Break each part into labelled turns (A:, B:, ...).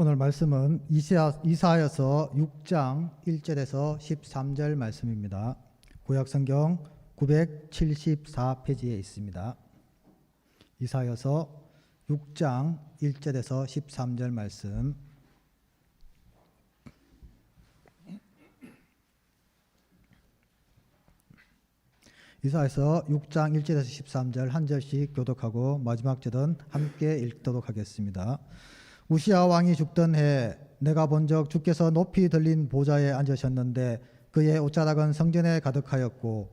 A: 오늘 말씀은 이사, 이사여서 6장 1절에서 13절 말씀입니다. 구약성경 974페이지에 있습니다. 이사여서 6장 1절에서 13절 말씀 이사에서 6장 1절에서 13절 한 절씩 교독하고 마지막 절은 함께 읽도록 하겠습니다. 우시아 왕이 죽던 해 내가 본적 주께서 높이 들린 보좌에 앉으셨는데 그의 옷자락은 성전에 가득하였고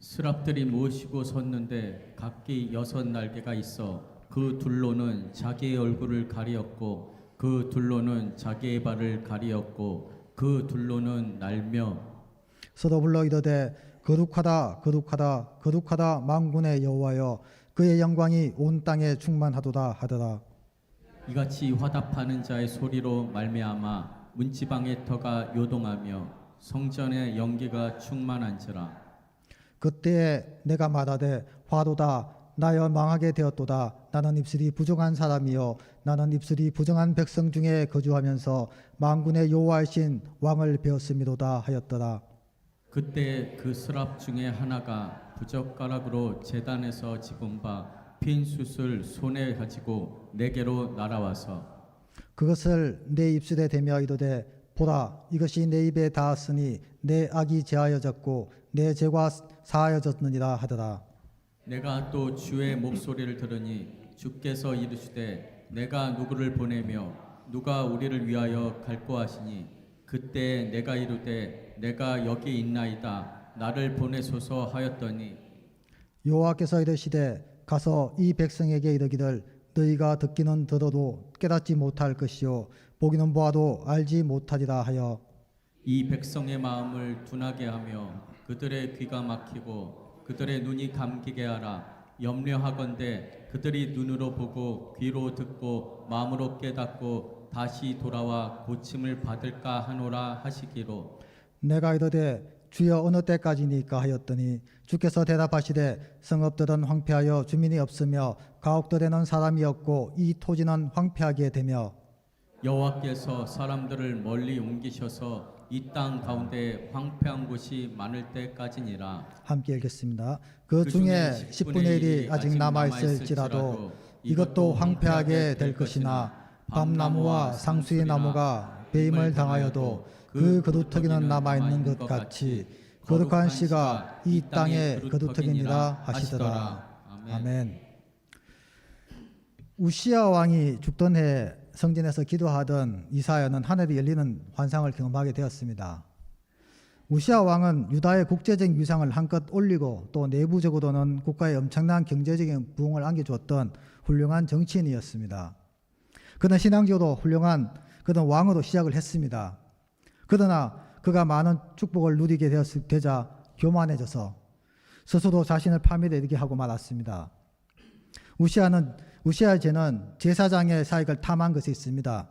B: 스랍들이 모시고 섰는데 각기 여섯 날개가 있어 그 둘로는 자기의 얼굴을 가리었고 그 둘로는 자기의 발을 가리었고 그 둘로는 날며
A: 서로 불러 이르되 거룩하다 거룩하다 거룩하다 만군의 여호와여 그의 영광이 온 땅에 충만하도다 하더라
B: 이같이 화답하는 자의 소리로 말미암아 문지방의 터가 요동하며 성전의 연기가 충만한지라.
A: 그때에 내가 말하되 화도다 나여 망하게 되었도다. 나는 입술이 부정한 사람이요. 나는 입술이 부정한 백성 중에 거주하면서 만군의 여호와이신 왕을 배웠음이로다. 하였더라.
B: 그때 그 스랍 중에 하나가 부젓가락으로 재단에서 집은 바 핀 숯을 손에 가지고 내게로 날아와서
A: 그것을 내 입술에 대며 이르되 보라 이것이 내 입에 닿았으니 내 악이 제하여졌고 내 죄가 사하여졌느니라 하더라.
B: 내가 또 주의 목소리를 들으니 주께서 이르시되 내가 누구를 보내며 누가 우리를 위하여 갈고 하시니 그때 내가 이르되 내가 여기 있나이다. 나를 보내소서 하였더니
A: 여호와께서 이르시되 가서 이 백성에게 이르기를 너희가 듣기는 들어도 깨닫지 못할 것이요 보기는 보아도 알지 못하리라 하여.
B: 이 백성의 마음을 둔하게 하며 그들의 귀가 막히고 그들의 눈이 감기게 하라. 염려하건대 그들이 눈으로 보고 귀로 듣고 마음으로 깨닫고 다시 돌아와 고침을 받을까 하노라 하시기로.
A: 내가 이르되 주여 어느 때까지니까 하였더니 주께서 대답하시되 성읍들은 황폐하여 주민이 없으며 가옥들에는 사람이 없고 이 토지는 황폐하게 되며
B: 여호와께서 사람들을 멀리 옮기셔서 이 땅 가운데 황폐한 곳이 많을 때까지니라
A: 함께 읽겠습니다. 그 중에 10분의 1이 아직 남아 있을지라도 이것도 황폐하게 될 것이나 밤나무와 상수의 나무가 배임을 당하여도 그 거두터기는 남아 있는 것 같이 거룩한 씨가 이 땅의 거두터기니라 하시더라. 아멘. 우시아 왕이 죽던 해 성전에서 기도하던 이사야는 하늘이 열리는 환상을 경험하게 되었습니다. 우시아 왕은 유다의 국제적 위상을 한껏 올리고 또 내부적으로는 국가에 엄청난 경제적인 부흥을 안겨주었던 훌륭한 정치인이었습니다. 그는 신앙적으로 훌륭한 그런 왕으로 시작을 했습니다. 그러나 그가 많은 축복을 누리게 되었을 되자 교만해져서 스스로 자신을 파멸되게 하고 말았습니다. 우시아는 우시아 제는 제사장의 사익을 탐한 것이 있습니다.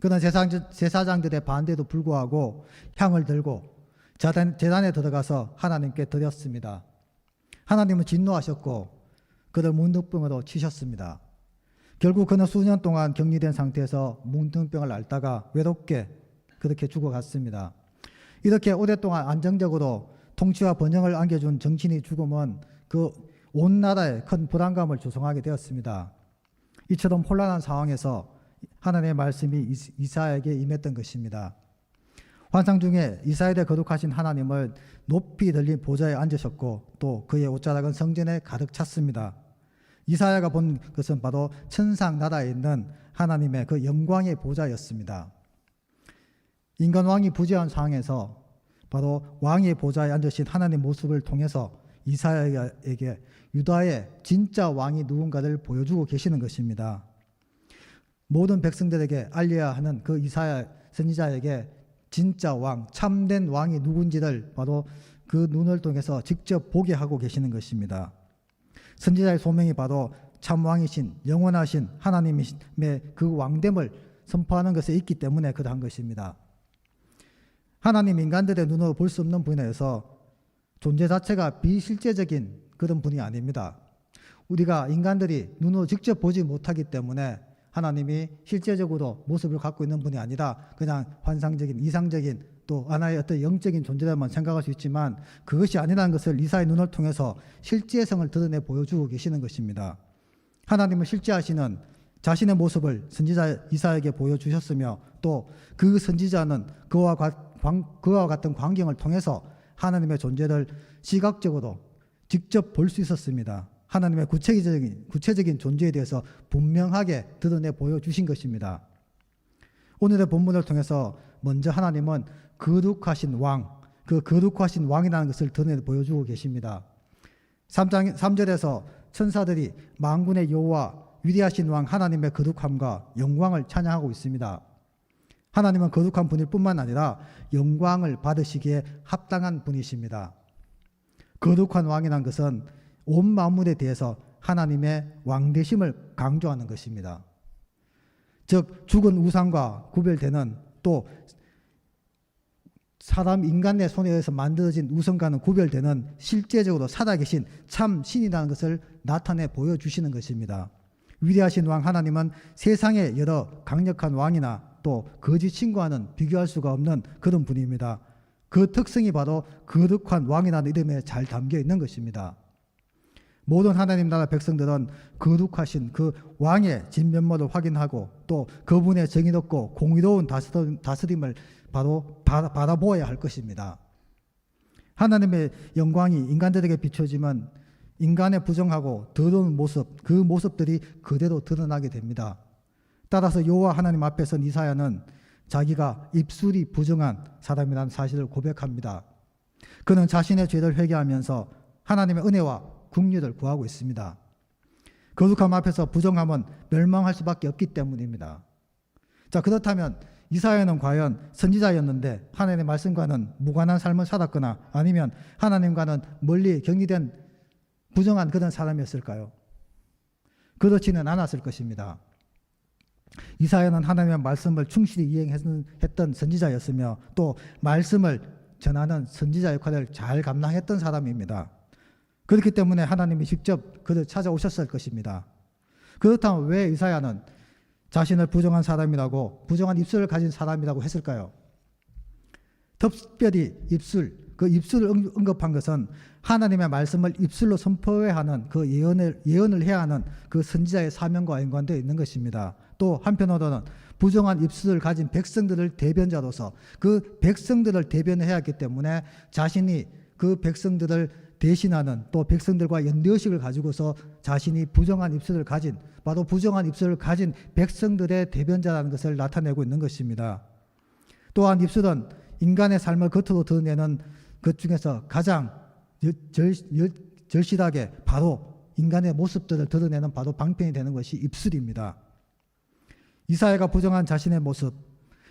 A: 그는 제사장, 제사장 들의 반대도 불구하고 향을 들고 재단, 재단 에 들어가서 하나님께 드렸습니다. 하나님은 진노하셨고 그를 문둥병으로 치셨습니다. 결국 그는 수년 동안 격리된 상태에서 문둥병을 앓다가 외롭게 그렇게 죽어갔습니다. 이렇게 오랫동안 안정적으로 통치와 번영을 안겨준 정치인이 죽으면 그온 나라에 큰 불안감을 조성하게 되었습니다. 이처럼 혼란한 상황에서 하나님의 말씀이 이사야에게 임했던 것입니다. 환상 중에 이사야에 거룩하신 하나님을 높이 들린 보좌에 앉으셨고 또 그의 옷자락은 성전에 가득 찼습니다. 이사야가 본 것은 바로 천상 나라에 있는 하나님의 그 영광의 보좌였습니다. 인간 왕이 부재한 상황에서 바로 왕의 보좌에 앉으신 하나님 모습을 통해서 이사야에게 유다의 진짜 왕이 누군가를 보여주고 계시는 것입니다. 모든 백성들에게 알려야 하는 그 이사야 선지자에게 진짜 왕, 참된 왕이 누군지를 바로 그 눈을 통해서 직접 보게 하고 계시는 것입니다. 선지자의 소명이 바로 참 왕이신 영원하신 하나님의 그 왕됨을 선포하는 것에 있기 때문에 그러한 것입니다. 하나님 인간들의 눈으로 볼 수 없는 분야에서 존재 자체가 비실제적인 그런 분이 아닙니다. 우리가 인간들이 눈으로 직접 보지 못하기 때문에 하나님이 실제적으로 모습을 갖고 있는 분이 아니다. 그냥 환상적인 이상적인 또 하나의 어떤 영적인 존재라만 생각할 수 있지만 그것이 아니라는 것을 이사의 눈을 통해서 실제성을 드러내 보여주고 계시는 것입니다. 하나님은 실제하시는 자신의 모습을 선지자 이사에게 보여주셨으며 또 그 선지자는 그와, 그와 같은 광경을 통해서 하나님의 존재를 시각적으로 직접 볼 수 있었습니다. 하나님의 구체적인, 구체적인 존재에 대해서 분명하게 드러내 보여주신 것입니다. 오늘의 본문을 통해서 먼저 하나님은 거룩하신 왕, 그 거룩하신 왕이라는 것을 드러내 보여주고 계십니다. 3장, 3절에서 천사들이 만군의 여호와 위대하신 왕 하나님의 거룩함과 영광을 찬양하고 있습니다. 하나님은 거룩한 분일 뿐만 아니라 영광을 받으시기에 합당한 분이십니다. 거룩한 왕이란 것은 온 만물에 대해서 하나님의 왕되심을 강조하는 것입니다. 즉 죽은 우상과 구별되는 또 사람 인간의 손에 의해서 만들어진 우상과는 구별되는 실제적으로 살아계신 참 신이라는 것을 나타내 보여주시는 것입니다. 위대하신 왕 하나님은 세상의 여러 강력한 왕이나 또 거짓 친구와는 비교할 수가 없는 그런 분입니다. 그 특성이 바로 거룩한 왕이라는 이름에 잘 담겨 있는 것입니다. 모든 하나님 나라 백성들은 거룩하신 그 왕의 진면모를 확인하고 또 그분의 정의롭고 공의로운 다스림- 다스림을 바로 바라- 바라보아야 할 것입니다. 하나님의 영광이 인간들에게 비춰지면 인간의 부정하고 더러운 모습, 그 모습들이 그대로 드러나게 됩니다. 따라서 여호와 하나님 앞에선 이사야는 자기가 입술이 부정한 사람이라는 사실을 고백합니다. 그는 자신의 죄를 회개하면서 하나님의 은혜와 국류를 구하고 있습니다. 거룩함 앞에서 부정함은 멸망할 수밖에 없기 때문입니다. 자 그렇다면 이사야는 과연 선지자였는데 하나님의 말씀과는 무관한 삶을 살았거나 아니면 하나님과는 멀리 격리된 부정한 그런 사람이었을까요? 그렇지는 않았을 것입니다. 이사야는 하나님의 말씀을 충실히 이행했던 선지자였으며 또 말씀을 전하는 선지자 역할을 잘 감당했던 사람입니다. 그렇기 때문에 하나님이 직접 그를 찾아오셨을 것입니다. 그렇다면 왜 이사야는 자신을 부정한 사람이라고 부정한 입술을 가진 사람이라고 했을까요? 특별히 입술, 그 입술을 응- 언급한 것은 하나님의 말씀을 입술로 선포해야 하는 그 예언을 예언을 해야 하는 그 선지자의 사명과 연관되어 있는 것입니다. 또 한편으로는 부정한 입술을 가진 백성들을 대변자로서 그 백성들을 대변해야 하기 때문에 자신이 그 백성들을 대신하는 또 백성들과 연대의식을 가지고서 자신이 부정한 입술을 가진 바로 부정한 입술을 가진 백성들의 대변자라는 것을 나타내고 있는 것입니다. 또한 입술은 인간의 삶을 겉으로 드러내는 것 중에서 가장 여- 절, 여- 절실하게 바로 인간의 모습들을 드러내는 바로 방편이 되는 것이 입술입니다. 이사야가 부정한 자신의 모습,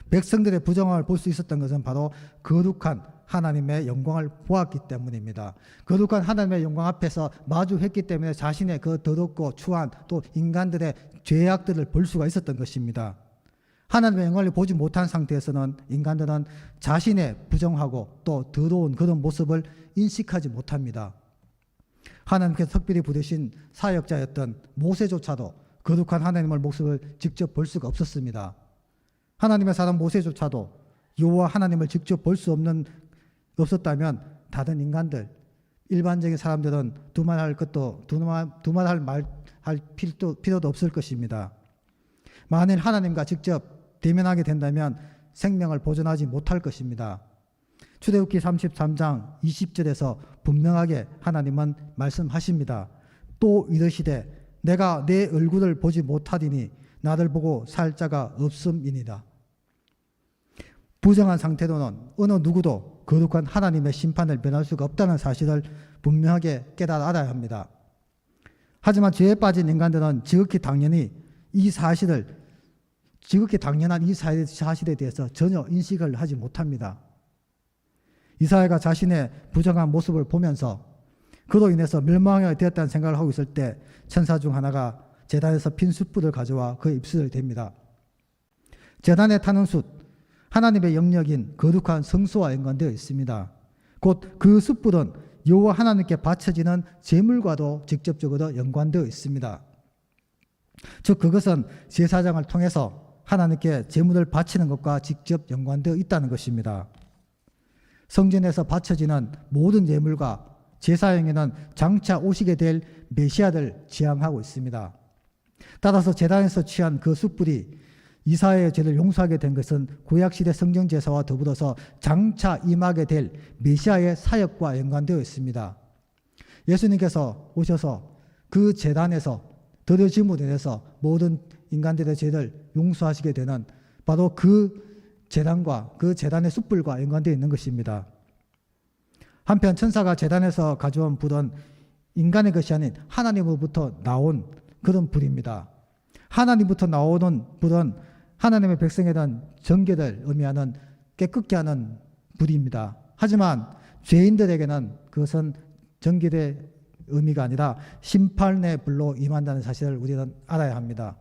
A: 백성들의 부정함을 볼 수 있었던 것은 바로 거룩한 하나님의 영광을 보았기 때문입니다. 거룩한 하나님의 영광 앞에서 마주했기 때문에 자신의 그 더럽고 추한 또 인간들의 죄악들을 볼 수가 있었던 것입니다. 하나님의 영광을 보지 못한 상태에서는 인간들은 자신의 부정하고 또 더러운 그런 모습을 인식하지 못합니다. 하나님께서 특별히 부르신 사역자였던 모세조차도 거룩한 하나님의 모습을 직접 볼 수가 없었습니다. 하나님의 사람 모세조차도 여호와 하나님을 직접 볼 수 없는 없었다면 다른 인간들 일반적인 사람들은 두말할 것도 두말 두말할 말할 필요도 필요도 없을 것입니다. 만일 하나님과 직접 대면하게 된다면 생명을 보존하지 못할 것입니다. 출애굽기 33장 20절에서 분명하게 하나님은 말씀하십니다. 또 이르시되 내가 내 얼굴을 보지 못하리니 나를 보고 살 자가 없음이니라. 부정한 상태로는 어느 누구도 거룩한 하나님의 심판을 면할 수가 없다는 사실을 분명하게 깨달아 알아야 합니다. 하지만 죄에 빠진 인간들은 지극히 당연히 이 사실을 지극히 당연한 이 사- 사실에 대해서 전혀 인식을 하지 못합니다. 이사야가 자신의 부정한 모습을 보면서 그로 인해서 멸망하게 되었다는 생각을 하고 있을 때 천사 중 하나가 재단에서 핀 숯불을 가져와 그의 입술을 댑니다. 재단에 타는 숯, 하나님의 영역인 거룩한 성소와 연관되어 있습니다. 곧 그 숯불은 여호와 하나님께 바쳐지는 제물과도 직접적으로 연관되어 있습니다. 즉 그것은 제사장을 통해서 하나님께 제물을 바치는 것과 직접 연관되어 있다는 것입니다. 성전에서 바쳐지는 모든 예물과 제사형에는 장차 오시게 될 메시아를 지향하고 있습니다. 따라서 제단에서 취한 그 숯불이 이사야의 죄를 용서하게 된 것은 구약시대 성경 제사와 더불어서 장차 임하게 될 메시아의 사역과 연관되어 있습니다. 예수님께서 오셔서 그 재단에서 드려짐으로 인해서 모든 인간들의 죄를 용서하시게 되는 바로 그 재단과 그 재단의 숯불과 연관되어 있는 것입니다. 한편 천사가 재단에서 가져온 불은 인간의 것이 아닌 하나님으로부터 나온 그런 불입니다. 하나님부터 나오는 불은 하나님의 백성에 대한 정결을 의미하는 깨끗게 하는 불입니다. 하지만 죄인들에게는 그것은 정결의 의미가 아니라 심판의 불로 임한다는 사실을 우리는 알아야 합니다.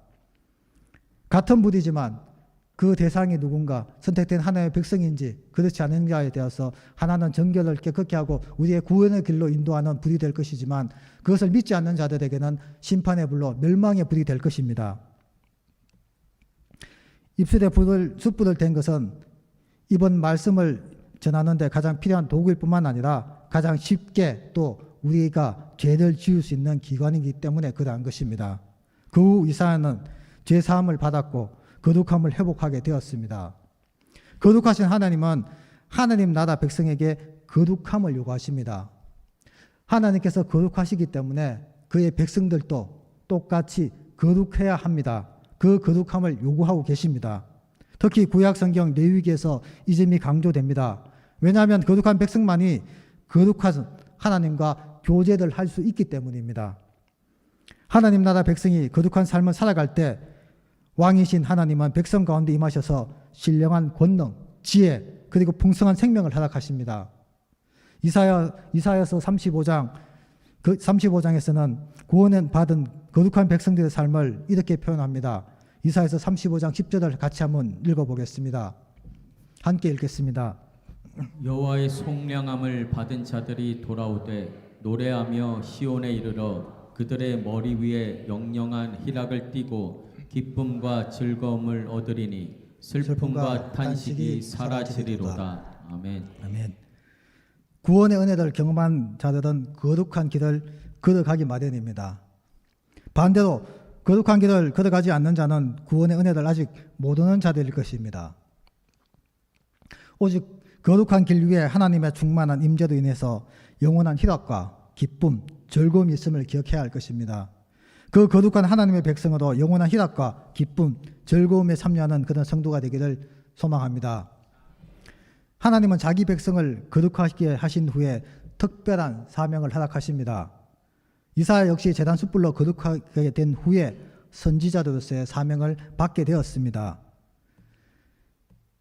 A: 같은 불이지만 그 대상이 누군가 선택된 하나님의 백성인지 그렇지 않은가에 대해서 하나는 정결을 깨끗게 하고 우리의 구원의 길로 인도하는 불이 될 것이지만 그것을 믿지 않는 자들에게는 심판의 불로 멸망의 불이 될 것입니다. 입술에 불을 숯불을 댄 것은 이번 말씀을 전하는데 가장 필요한 도구일 뿐만 아니라 가장 쉽게 또 우리가 죄를 지을 수 있는 기관이기 때문에 그러한 것입니다. 그후 이사야는 죄 사함을 받았고 거룩함을 회복하게 되었습니다. 거룩하신 하나님은 하나님 나라 백성에게 거룩함을 요구하십니다. 하나님께서 거룩하시기 때문에 그의 백성들도 똑같이 거룩해야 합니다. 그 거룩함을 요구하고 계십니다. 특히 구약 성경 레위기에서 이 점이 강조됩니다. 왜냐하면 거룩한 백성만이 거룩한 하나님과 교제를 할 수 있기 때문입니다. 하나님 나라 백성이 거룩한 삶을 살아갈 때 왕이신 하나님은 백성 가운데 임하셔서 신령한 권능, 지혜, 그리고 풍성한 생명을 허락하십니다. 이사야 이사야서 35장 그 35장에서는 구원을 받은 거룩한 백성들의 삶을 이렇게 표현합니다. 이사야서 35장 10절을 같이 한번 읽어 보겠습니다. 함께 읽겠습니다.
B: 여호와의 속량함을 받은 자들이 돌아오되 노래하며 시온에 이르러 그들의 머리 위에 영영한 희락을 띠고 기쁨과 즐거움을 얻으리니 슬픔과 탄식이 사라지리로다. 아멘.
A: 아멘. 구원의 은혜를 경험한 자들은 거룩한 길을 걸어가기 마련입니다. 반대로 거룩한 길을 걸어가지 않는 자는 구원의 은혜를 아직 모르는 자들일 것입니다. 오직 거룩한 길 위에 하나님의 충만한 임재로 인해서 영원한 희락과 기쁨, 즐거움이 있음을 기억해야 할 것입니다. 그 거룩한 하나님의 백성으로 영원한 희락과 기쁨, 즐거움에 참여하는 그런 성도가 되기를 소망합니다. 하나님은 자기 백성을 거룩하게 하신 후에 특별한 사명을 허락하십니다. 이사야 역시 재단 숯불로 거룩하게 된 후에 선지자로서의 사명을 받게 되었습니다.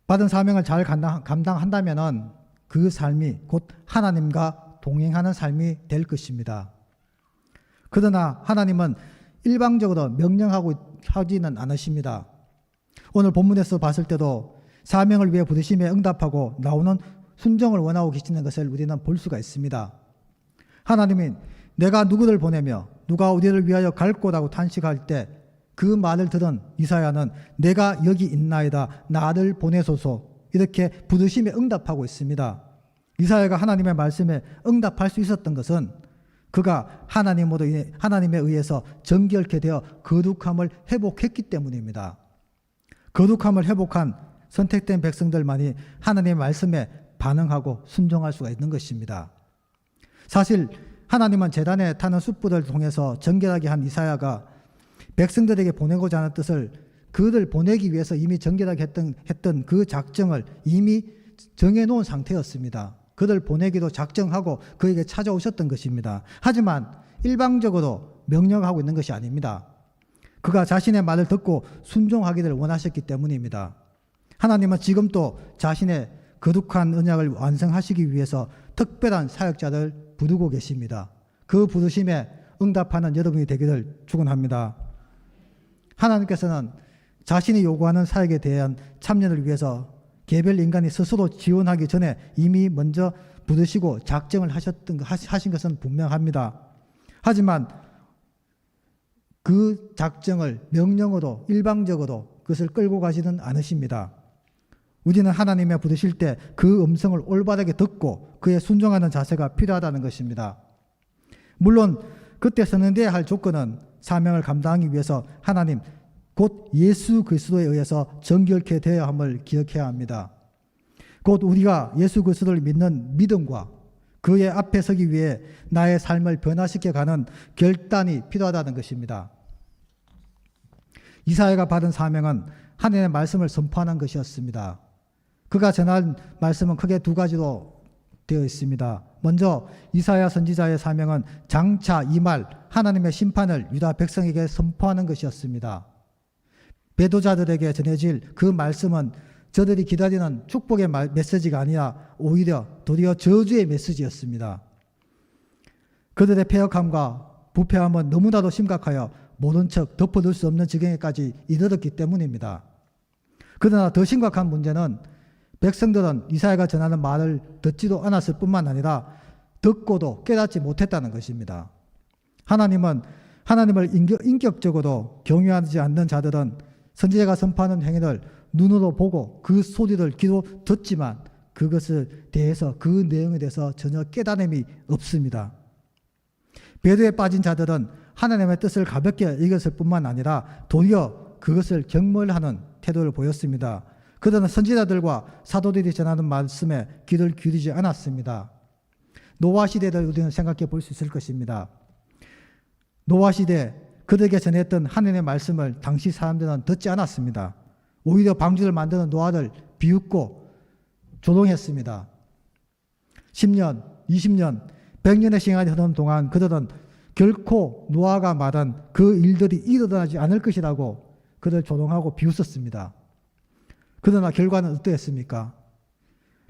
A: 받은 사명을 잘 감당, 감당한다면 그 삶이 곧 하나님과 동행하는 삶이 될 것입니다. 그러나 하나님은 일방적으로 명령하고 하지는 않으십니다. 오늘 본문에서 봤을 때도 사명을 위해 부르심에 응답하고 나오는 순종을 원하고 계시는 것을 우리는 볼 수가 있습니다. 하나님이 내가 누구를 보내며 누가 우리를 위하여 갈 거라고 탄식할 때 그 말을 들은 이사야는 내가 여기 있나이다 나를 보내소서 이렇게 부르심에 응답하고 있습니다. 이사야가 하나님의 말씀에 응답할 수 있었던 것은 그가 하나님으로 인해 하나님에 의해서 정결케 되어 거룩함을 회복했기 때문입니다. 거룩함을 회복한 선택된 백성들만이 하나님의 말씀에 반응하고 순종할 수가 있는 것입니다. 사실 하나님은 재단에 타는 숯불을 통해서 정결하게 한 이사야가 백성들에게 보내고자 하는 뜻을 그들 보내기 위해서 이미 정결하게 했던, 했던 그 작정을 이미 정해놓은 상태였습니다. 그들 보내기도 작정하고 그에게 찾아오셨던 것입니다. 하지만 일방적으로 명령하고 있는 것이 아닙니다. 그가 자신의 말을 듣고 순종하기를 원하셨기 때문입니다. 하나님은 지금도 자신의 거룩한 언약을 완성하시기 위해서 특별한 사역자를 부르고 계십니다. 그 부르심에 응답하는 여러분이 되기를 축원합니다. 하나님께서는 자신이 요구하는 사역에 대한 참여를 위해서 개별 인간이 스스로 지원하기 전에 이미 먼저 부르시고 작정을 하셨던 하신 것은 분명합니다. 하지만 그 작정을 명령으로 일방적으로 그것을 끌고 가지는 않으십니다. 우리는 하나님의 부르실 때 그 음성을 올바르게 듣고 그에 순종하는 자세가 필요하다는 것입니다. 물론 그때 선언돼야 할 조건은 사명을 감당하기 위해서 하나님 곧 예수 그리스도에 의해서 정결케 되어야 함을 기억해야 합니다. 곧 우리가 예수 그리스도를 믿는 믿음과 그의 앞에 서기 위해 나의 삶을 변화시켜 가는 결단이 필요하다는 것입니다. 이사야가 받은 사명은 하나님의 말씀을 선포하는 것이었습니다. 그가 전한 말씀은 크게 두 가지로 되어 있습니다. 먼저 이사야 선지자의 사명은 장차 이 말 하나님의 심판을 유다 백성에게 선포하는 것이었습니다. 배도자들에게 전해질 그 말씀은 저들이 기다리는 축복의 말- 메시지가 아니라 오히려 도리어 저주의 메시지였습니다. 그들의 폐역함과 부패함은 너무나도 심각하여 모른 척 덮어둘 수 없는 지경에까지 이르렀기 때문입니다. 그러나 더 심각한 문제는 백성들은 이사야가 전하는 말을 듣지도 않았을 뿐만 아니라 듣고도 깨닫지 못했다는 것입니다. 하나님은 하나님을 인격, 인격적으로 경외하지 않는 자들은 선지자가 선포하는 행위를 눈으로 보고 그 소리를 귀로 듣지만 그것을 대해서 그 내용에 대해서 전혀 깨달음이 없습니다. 배도에 빠진 자들은 하나님의 뜻을 가볍게 읽었을 뿐만 아니라 도리어 그것을 경멸하는 태도를 보였습니다. 그들은 선지자들과 사도들이 전하는 말씀에 귀를 기울이지 않았습니다. 노아 시대를 우리는 생각해 볼 수 있을 것입니다. 노아 시대 그들에게 전했던 하나님의 말씀을 당시 사람들은 듣지 않았습니다. 오히려 방주를 만드는 노아를 비웃고 조롱했습니다. 10년, 20년, 100년의 시간이 흐르는 동안 그들은 결코 노아가 말한 그 일들이 일어나지 않을 것이라고 그들 조롱하고 비웃었습니다. 그러나 결과는 어떠했습니까?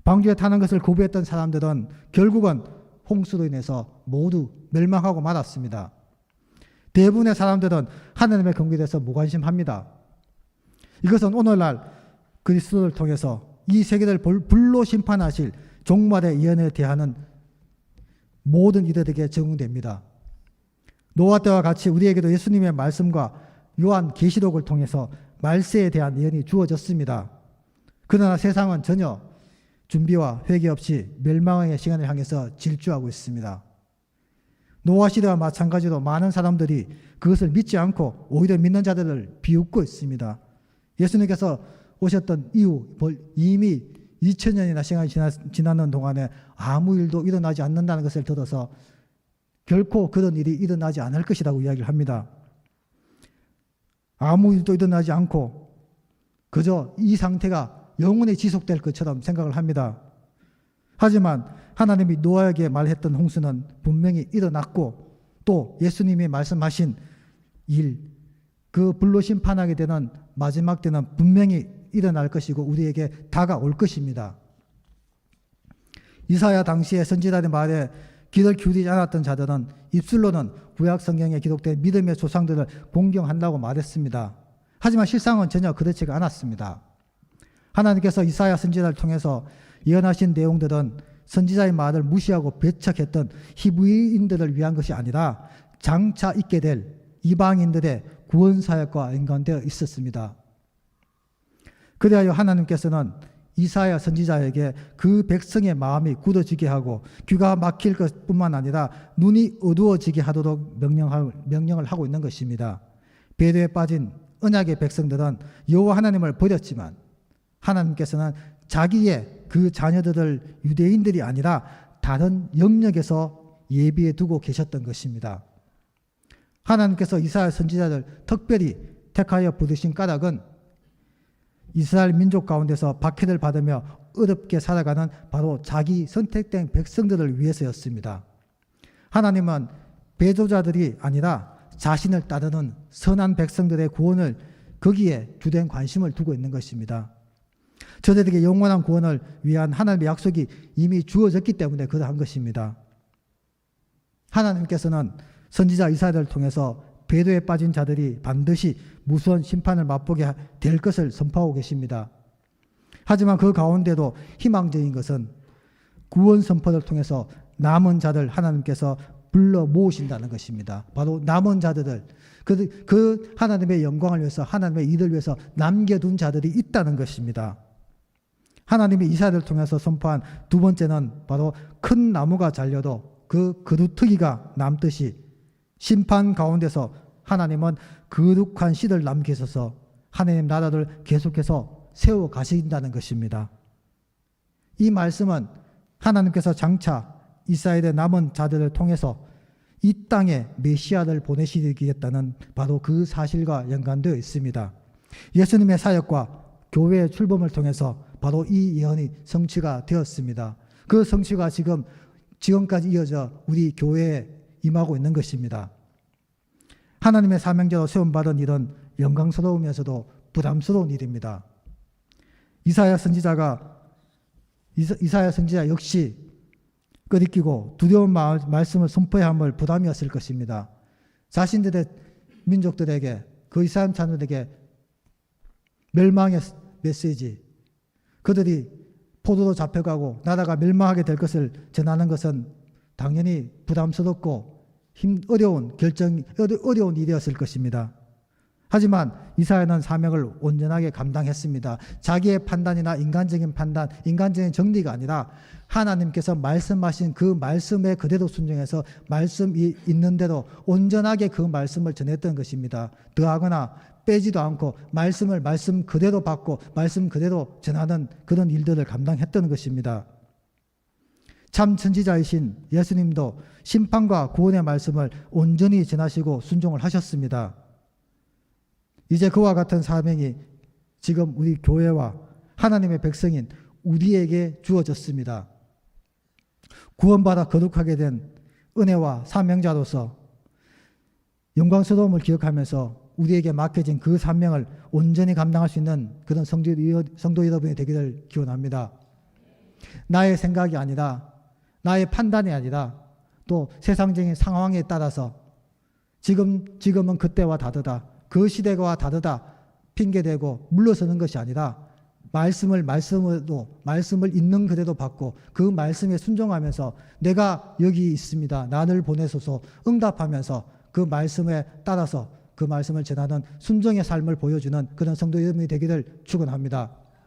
A: 방주에 타는 것을 거부했던 사람들은 결국은 홍수로 인해서 모두 멸망하고 말았습니다. 대부분의 사람들은 하나님의 경계에 대해서 무관심합니다. 이것은 오늘날 그리스도를 통해서 이 세계를 불- 불로 심판하실 종말의 예언에 대하는 모든 이들에게 적용됩니다. 노아 때와 같이 우리에게도 예수님의 말씀과 요한 계시록을 통해서 말세에 대한 예언이 주어졌습니다. 그러나 세상은 전혀 준비와 회개 없이 멸망의 시간을 향해서 질주하고 있습니다. 노아 시대와 마찬가지로 많은 사람들이 그것을 믿지 않고 오히려 믿는 자들을 비웃고 있습니다. 예수님께서 오셨던 이후 벌- 이미 2000년이나 시간이 지나, 지나는 동안에 아무 일도 일어나지 않는다는 것을 들어서 결코 그런 일이 일어나지 않을 것이라고 이야기를 합니다. 아무 일도 일어나지 않고 그저 이 상태가 영원히 지속될 것처럼 생각을 합니다. 하지만 하나님이 노아에게 말했던 홍수는 분명히 일어났고 또 예수님이 말씀하신 일, 그 불로 심판하게 되는 마지막 때는 분명히 일어날 것이고 우리에게 다가올 것입니다. 이사야 당시의 선지자의 말에 귀를 기울이지 않았던 자들은 입술로는 구약 성경에 기록된 믿음의 조상들을 공경한다고 말했습니다. 하지만 실상은 전혀 그렇지가 않았습니다. 하나님께서 이사야 선지자를 통해서 예언하신 내용들은 선지자의 말을 무시하고 배척했던 히브리인들을 위한 것이 아니라 장차 있게 될 이방인들의 구원 사역과 연관되어 있었습니다. 그리하여 하나님께서는 이사야 선지자에게 그 백성의 마음이 굳어지게 하고 귀가 막힐 것뿐만 아니라 눈이 어두워지게 하도록 명령을, 하고 있는 것입니다. 배도에 빠진 언약의 백성들은 여호와 하나님을 버렸지만 하나님께서는 자기의 그 자녀들을 유대인들이 아니라 다른 영역에서 예비해 두고 계셨던 것입니다. 하나님께서 이스라엘 선지자들 특별히 택하여 부르신 까닭은 이스라엘 민족 가운데서 박해를 받으며 어렵게 살아가는 바로 자기 선택된 백성들을 위해서였습니다. 하나님은 배조자들이 아니라 자신을 따르는 선한 백성들의 구원을 거기에 주된 관심을 두고 있는 것입니다. 저들에게 영원한 구원을 위한 하나님의 약속이 이미 주어졌기 때문에 그러한 것입니다. 하나님께서는 선지자 이사야를 통해서 배도에 빠진 자들이 반드시 무서운 심판을 맛보게 될 것을 선포하고 계십니다. 하지만 그 가운데도 희망적인 것은 구원 선포를 통해서 남은 자들 하나님께서 불러 모으신다는 것입니다. 바로 남은 자들을 그, 그 하나님의 영광을 위해서 하나님의 일을 위해서 남겨둔 자들이 있다는 것입니다. 하나님이 이사야를 통해서 선포한 두 번째는 바로 큰 나무가 잘려도 그 그루트기가 남듯이 심판 가운데서 하나님은 거룩한 씨를 남기셔서 하나님 나라를 계속해서 세워 가신다는 것입니다. 이 말씀은 하나님께서 장차 이스라엘의 남은 자들을 통해서 이 땅에 메시아를 보내시겠다는 바로 그 사실과 연관되어 있습니다. 예수님의 사역과 교회의 출범을 통해서 바로 이 예언이 성취가 되었습니다. 그 성취가 지금 지금까지 이어져 우리 교회에 임하고 있는 것입니다. 하나님의 사명자로 세움받은 일은 영광스러우면서도 부담스러운 일입니다. 이사야 선지자가 이사- 이사야 선지자 역시 끄리끼고 두려운 마- 말씀을 선포해야 함을 부담이었을 것입니다. 자신들의 민족들에게 그 이스라엘 자녀들에게 멸망의 메시지 그들이 포도로 잡혀가고 나라가 멸망하게 될 것을 전하는 것은 당연히 부담스럽고 힘 어려운 결정 어려- 어려운 일이었을 것입니다. 하지만 이사야는 사명을 온전하게 감당했습니다. 자기의 판단이나 인간적인 판단, 인간적인 정리가 아니라 하나님께서 말씀하신 그 말씀에 그대로 순종해서 말씀이 있는 대로 온전하게 그 말씀을 전했던 것입니다. 더하거나 빼지도 않고 말씀을 말씀 그대로 받고 말씀 그대로 전하는 그런 일들을 감당했던 것입니다. 참 선지자이신 예수님도 심판과 구원의 말씀을 온전히 전하시고 순종을 하셨습니다. 이제 그와 같은 사명이 지금 우리 교회와 하나님의 백성인 우리에게 주어졌습니다. 구원받아 거룩하게 된 은혜와 사명자로서 영광스러움을 기억하면서 우리에게 맡겨진 그 사명을 온전히 감당할 수 있는 그런 성도, 성도 여러분이 되기를 기원합니다. 나의 생각이 아니라 나의 판단이 아니라 또 세상적인 상황에 따라서 지금 지금은 그때와 다르다. 그 시대와 다르다. 핑계대고 물러서는 것이 아니라 말씀을 말씀으로 말씀을 있는 그대로 받고 그 말씀에 순종하면서 내가 여기 있습니다. 나를 보내소서 응답하면서 그 말씀에 따라서 그 말씀을 전하는 순종의 삶을 보여주는 그런 성도 여러분이 되기를 축원합니다.